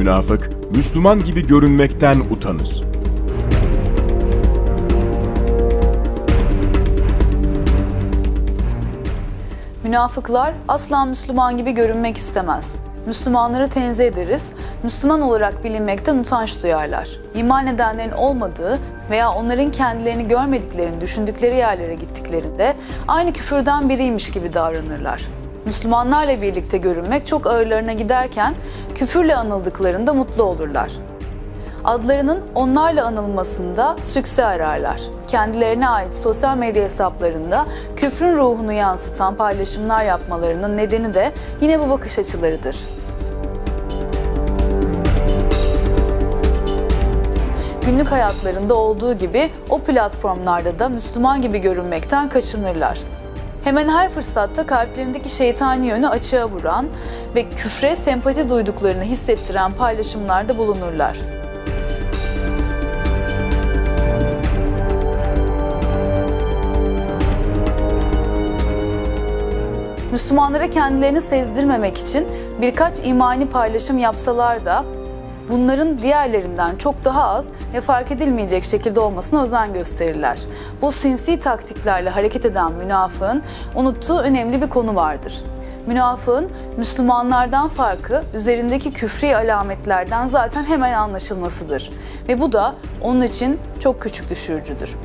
Münafık, Müslüman gibi görünmekten utanır. Münafıklar asla Müslüman gibi görünmek istemez. Müslümanları tenzih ederiz, Müslüman olarak bilinmekten utanç duyarlar. İman edenlerin olmadığı veya onların kendilerini görmediklerini düşündükleri yerlere gittiklerinde aynı küfürden biriymiş gibi davranırlar. Müslümanlarla birlikte görünmek çok ağırlarına giderken küfürle anıldıklarında mutlu olurlar. Adlarının onlarla anılmasında sükse ararlar. Kendilerine ait sosyal medya hesaplarında küfrün ruhunu yansıtan paylaşımlar yapmalarının nedeni de yine bu bakış açılarıdır. Günlük hayatlarında olduğu gibi o platformlarda da Müslüman gibi görünmekten kaçınırlar. Hemen her fırsatta kalplerindeki şeytani yönü açığa vuran ve küfre sempati duyduklarını hissettiren paylaşımlarda bulunurlar. Müslümanlara kendilerini sezdirmemek için birkaç imani paylaşım yapsalar da bunların diğerlerinden çok daha az ve fark edilmeyecek şekilde olmasına özen gösterirler. Bu sinsi taktiklerle hareket eden münafığın unuttuğu önemli bir konu vardır. Münafığın Müslümanlardan farkı üzerindeki küfri alametlerden zaten hemen anlaşılmasıdır. Ve bu da onun için çok küçük düşürücüdür.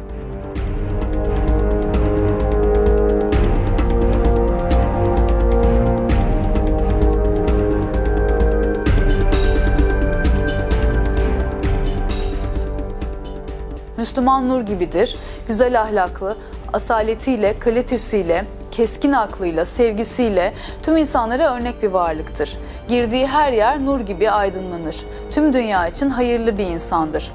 Müslüman nur gibidir. Güzel ahlaklı, asaletiyle, kalitesiyle, keskin aklıyla, sevgisiyle tüm insanlara örnek bir varlıktır. Girdiği her yer nur gibi aydınlanır. Tüm dünya için hayırlı bir insandır.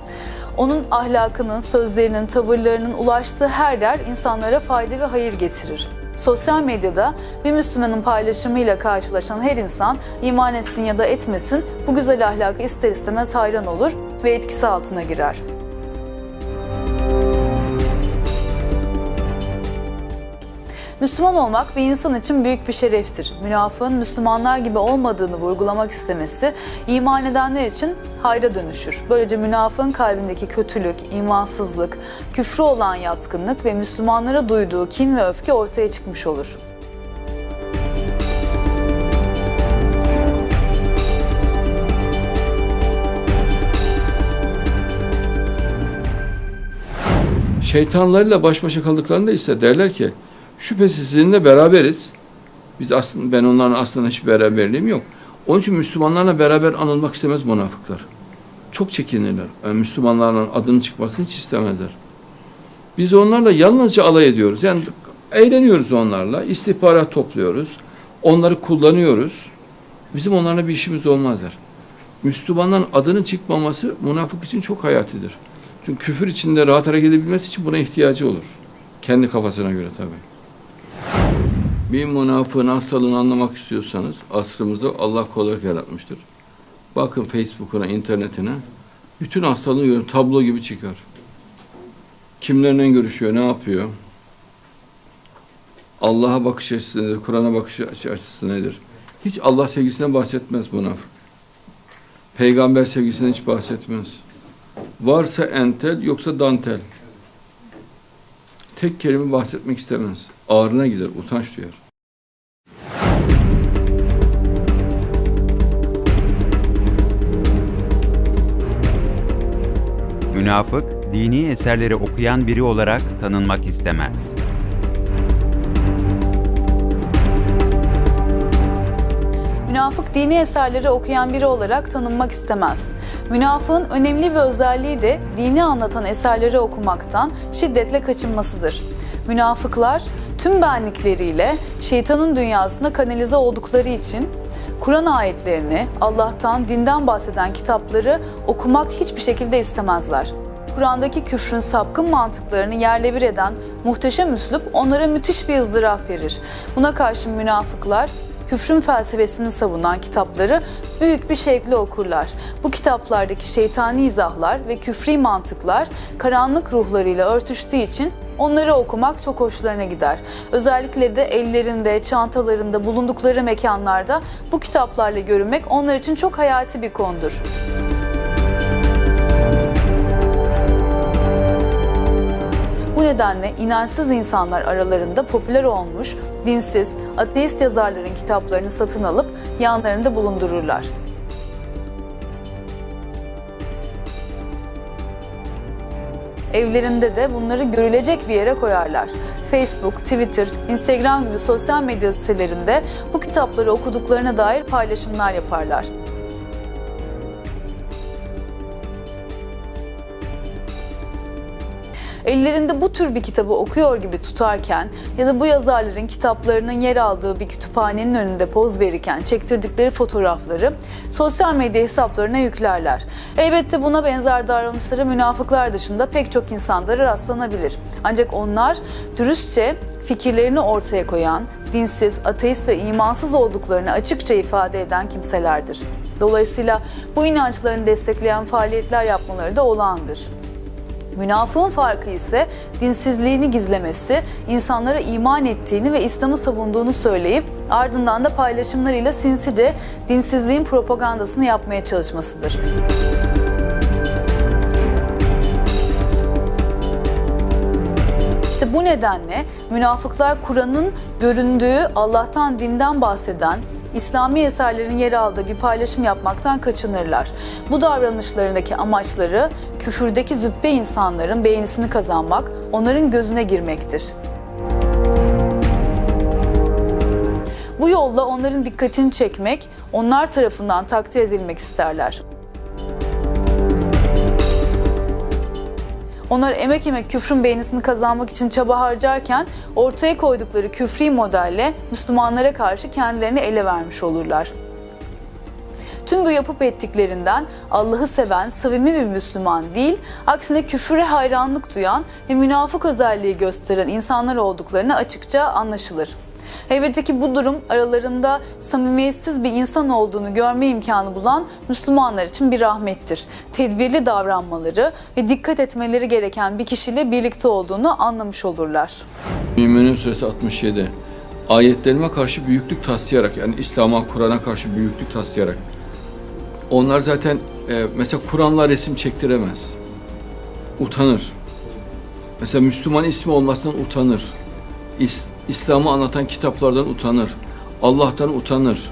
Onun ahlakının, sözlerinin, tavırlarının ulaştığı her yer insanlara fayda ve hayır getirir. Sosyal medyada bir Müslümanın paylaşımıyla karşılaşan her insan iman etsin ya da etmesin bu güzel ahlaka ister istemez hayran olur ve etkisi altına girer. Müslüman olmak bir insan için büyük bir şereftir. Münafığın Müslümanlar gibi olmadığını vurgulamak istemesi iman edenler için hayra dönüşür. Böylece münafığın kalbindeki kötülük, imansızlık, küfrü olan yatkınlık ve Müslümanlara duyduğu kin ve öfke ortaya çıkmış olur. şeytanlarıyla baş başa kaldıklarında ise derler ki şüphesiz sizinle beraberiz. Biz aslında ben onların aslında hiç beraberliğim yok. Onun için Müslümanlarla beraber anılmak istemez münafıklar. Çok çekinirler. Yani Müslümanların adının çıkmasını hiç istemezler. Biz onlarla yalnızca alay ediyoruz. Yani eğleniyoruz onlarla, istihbarat topluyoruz. Onları kullanıyoruz. Bizim onlarla bir işimiz olmazlar. Müslümanların adının çıkmaması münafık için çok hayatidir. Çünkü küfür içinde rahat hareket edebilmesi için buna ihtiyacı olur. Kendi kafasına göre tabii. Bir münafığın hastalığını anlamak istiyorsanız asrımızda Allah kolaylık yaratmıştır. Bakın Facebook'una, internetine. Bütün hastalığını görün, tablo gibi çıkar. Kimlerle görüşüyor, ne yapıyor? Allah'a bakış açısı nedir, Kur'an'a bakış açısı nedir? Hiç Allah sevgisinden bahsetmez münafık. Peygamber sevgisinden hiç bahsetmez. Varsa entel yoksa dantel. Tek kelime bahsetmek istemez. Ağrına gider, utanç duyar. Münafık, dini eserleri okuyan biri olarak tanınmak istemez. Münafık dini eserleri okuyan biri olarak tanınmak istemez. Münafığın önemli bir özelliği de dini anlatan eserleri okumaktan şiddetle kaçınmasıdır. Münafıklar tüm benlikleriyle şeytanın dünyasına kanalize oldukları için Kur'an ayetlerini, Allah'tan, dinden bahseden kitapları okumak hiçbir şekilde istemezler. Kur'an'daki küfrün sapkın mantıklarını yerle bir eden muhteşem üslup onlara müthiş bir ızdıraf verir. Buna karşı münafıklar küfrün felsefesini savunan kitapları büyük bir şevkle okurlar. Bu kitaplardaki şeytani izahlar ve küfri mantıklar karanlık ruhlarıyla örtüştüğü için onları okumak çok hoşlarına gider. Özellikle de ellerinde, çantalarında, bulundukları mekanlarda bu kitaplarla görünmek onlar için çok hayati bir konudur. Bu nedenle inançsız insanlar aralarında popüler olmuş, dinsiz, ateist yazarların kitaplarını satın alıp yanlarında bulundururlar. Evlerinde de bunları görülecek bir yere koyarlar. Facebook, Twitter, Instagram gibi sosyal medya sitelerinde bu kitapları okuduklarına dair paylaşımlar yaparlar. Ellerinde bu tür bir kitabı okuyor gibi tutarken ya da bu yazarların kitaplarının yer aldığı bir kütüphanenin önünde poz verirken çektirdikleri fotoğrafları sosyal medya hesaplarına yüklerler. Elbette buna benzer davranışlara münafıklar dışında pek çok insanda rastlanabilir. Ancak onlar dürüstçe fikirlerini ortaya koyan, dinsiz, ateist ve imansız olduklarını açıkça ifade eden kimselerdir. Dolayısıyla bu inançlarını destekleyen faaliyetler yapmaları da olağandır. Münafığın farkı ise dinsizliğini gizlemesi, insanlara iman ettiğini ve İslam'ı savunduğunu söyleyip ardından da paylaşımlarıyla sinsice dinsizliğin propagandasını yapmaya çalışmasıdır. İşte bu nedenle münafıklar Kur'an'ın göründüğü Allah'tan dinden bahseden İslami eserlerin yer aldığı bir paylaşım yapmaktan kaçınırlar. Bu davranışlarındaki amaçları küfürdeki züppe insanların beğenisini kazanmak, onların gözüne girmektir. Bu yolla onların dikkatini çekmek, onlar tarafından takdir edilmek isterler. Onlar emek emek küfrün beğenisini kazanmak için çaba harcarken ortaya koydukları küfri modelle Müslümanlara karşı kendilerini ele vermiş olurlar. Tüm bu yapıp ettiklerinden Allah'ı seven, samimi bir Müslüman değil, aksine küfüre hayranlık duyan ve münafık özelliği gösteren insanlar olduklarını açıkça anlaşılır. Elbette ki bu durum aralarında samimiyetsiz bir insan olduğunu görme imkanı bulan Müslümanlar için bir rahmettir. Tedbirli davranmaları ve dikkat etmeleri gereken bir kişiyle birlikte olduğunu anlamış olurlar. Müminun suresi 67. Ayetlerime karşı büyüklük taslayarak yani İslam'a, Kur'an'a karşı büyüklük taslayarak. Onlar zaten e, mesela Kur'an'la resim çektiremez. Utanır. Mesela Müslüman ismi olmasından utanır. İs, İslam'ı anlatan kitaplardan utanır. Allah'tan utanır.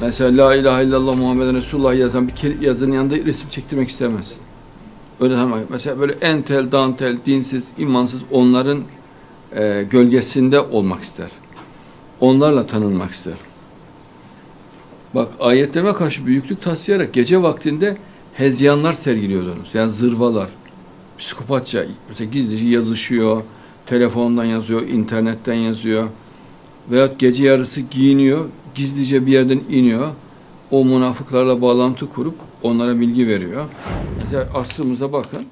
Mesela La ilahe illallah Muhammed Resulullah yazan bir yazının yanında resim çektirmek istemez. Öyle tanımak. Mesela böyle entel, dantel, dinsiz, imansız onların e, gölgesinde olmak ister. Onlarla tanınmak ister. Bak ayetlerime karşı büyüklük taslayarak gece vaktinde hezyanlar sergiliyordunuz. Yani zırvalar. Psikopatça. Mesela gizlice yazışıyor. Telefondan yazıyor, internetten yazıyor. Veyahut gece yarısı giyiniyor. Gizlice bir yerden iniyor. O münafıklarla bağlantı kurup onlara bilgi veriyor. Mesela aslımıza bakın.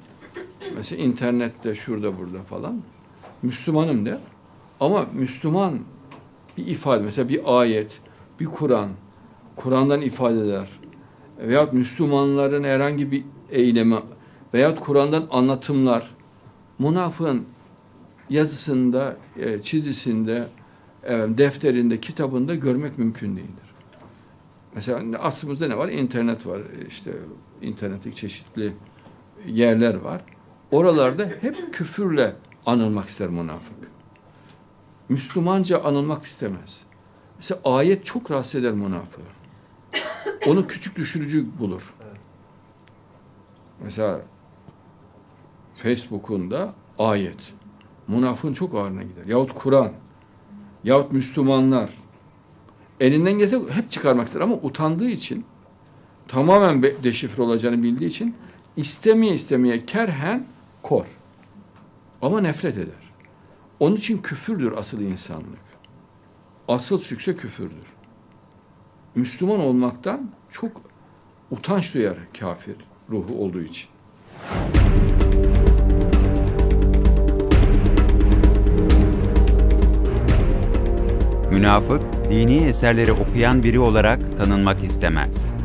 Mesela internette şurada burada falan. Müslümanım der. Ama Müslüman bir ifade, mesela bir ayet, bir Kur'an, Kur'an'dan ifadeler veyahut Müslümanların herhangi bir eylemi veyahut Kur'an'dan anlatımlar münafığın yazısında, e, çizisinde, e, defterinde, kitabında görmek mümkün değildir. Mesela aslımızda ne var? İnternet var. E, işte internetteki çeşitli yerler var. Oralarda hep küfürle anılmak ister münafık. Müslümanca anılmak istemez. Mesela ayet çok rahatsız eder münafığı. Onu küçük düşürücü bulur. Mesela Facebook'unda ayet. Münafığın çok ağrına gider. Yahut Kur'an. Yahut Müslümanlar. Elinden gelse hep çıkarmak ister ama utandığı için tamamen deşifre olacağını bildiği için istemeye istemeye kerhen kor. Ama nefret eder. Onun için küfürdür asıl insanlık. Asıl sükse küfürdür. Müslüman olmaktan çok utanç duyar kafir ruhu olduğu için. Münafık, dini eserleri okuyan biri olarak tanınmak istemez.